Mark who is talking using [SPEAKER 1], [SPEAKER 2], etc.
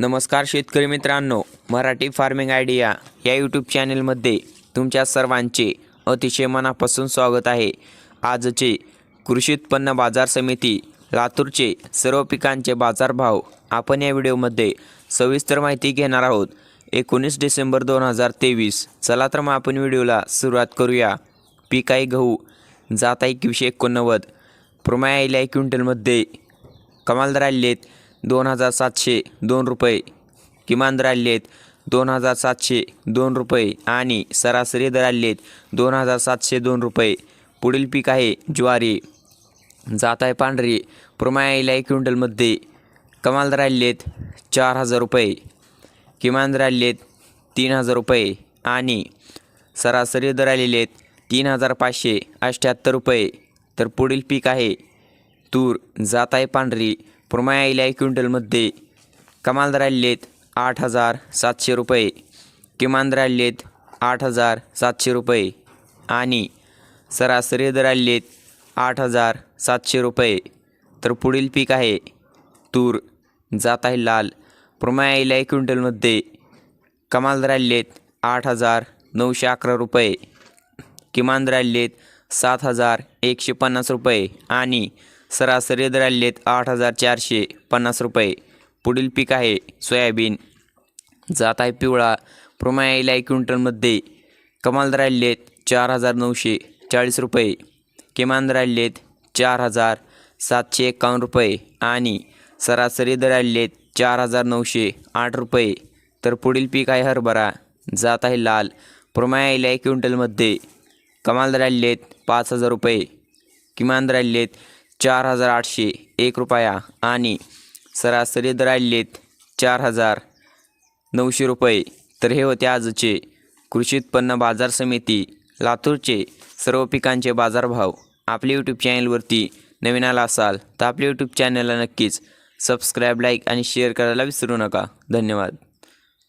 [SPEAKER 1] नमस्कार शेतकरी मित्रांनो मराठी फार्मिंग आयडिया या यूट्यूब चॅनेलमध्ये तुमच्या सर्वांचे अतिशय मनापासून स्वागत आहे. आजचे कृषी उत्पन्न बाजार समिती लातूरचे सर्व पिकांचे बाजारभाव आपण या व्हिडिओमध्ये सविस्तर माहिती घेणार आहोत. एकोणीस डिसेंबर दोन हजार तेवीस चला तर मग आपण व्हिडिओला सुरुवात करूया. पीक आहे गहू जात आहे एकवीसशे एकोणनव्वद. प्रमाय आयल्या क्विंटलमध्ये कमाल दर आलेले आहेत. दोन हजार सातशे दोन रुपये. किमान दर आलेले आहेत दोन हजार सातशे दोन रुपये आणि सरासरी दर आलेले आहेत दोन हजार सातशे दोन रुपये. पुढील पीक आहे ज्वारी. जात आहे पांढरी. प्रमाया एक क्विंटलमध्ये कमाल दर आलेले आहेत चार हजार रुपये. किमान दर आलेले आहेत तीन हजार रुपये आणि सरासरी दर आलेले आहेत तीन हजार पाचशे अठ्ठ्याहत्तर रुपये. तर पुढील पीक आहे तूर. जात आहे पांढरी. प्रमाया एक क्विंटलमध्ये कमाल दर आठ हजार सातशे रुपये. किमान दर आठ हजार सातशे रुपये. आणि सरासरी दर आठ हजार सातशे रुपये. तर पुढील पीक आहे तूर. जात आहे लाल. प्रमाया एक क्विंटलमध्ये कमाल दर आठ हजार नऊशे अकरा रुपये. किमान दर सात हजार एकशे पन्नास रुपये. आणि सरासरी दर आठ हजार चारशे पन्नास रुपये. पुढील पीक आहे सोयाबीन. जात आहे पिवळा. प्रमाया एक क्विंटलमध्ये. कमाल दर चार हजार नऊशे चाळीस रुपये. किमान दर चार हजार सातशे एकावन्न रुपये. आणि सरासरी दर चार हजार नऊशे आठ रुपये. तर पुढील पीक आहे हरभरा. जात आहे लाल. प्रमाया एक क्विंटलमध्ये. कमाल दर पाच हजार रुपये. किमान दर चार हजार आठशे एक रुपया आणि सरासरी दर आलेले चार हजार नऊशे रुपये. तर हे होते आजचे कृषी उत्पन्न बाजार समिती लातूरचे सर्व पिकांचे बाजारभाव. आपल्या यूट्यूब चॅनलवरती नवीन आला असाल तर आपल्या यूट्यूब चॅनलला नक्कीच सबस्क्राईब लाईक आणि शेअर करायला विसरू नका. धन्यवाद.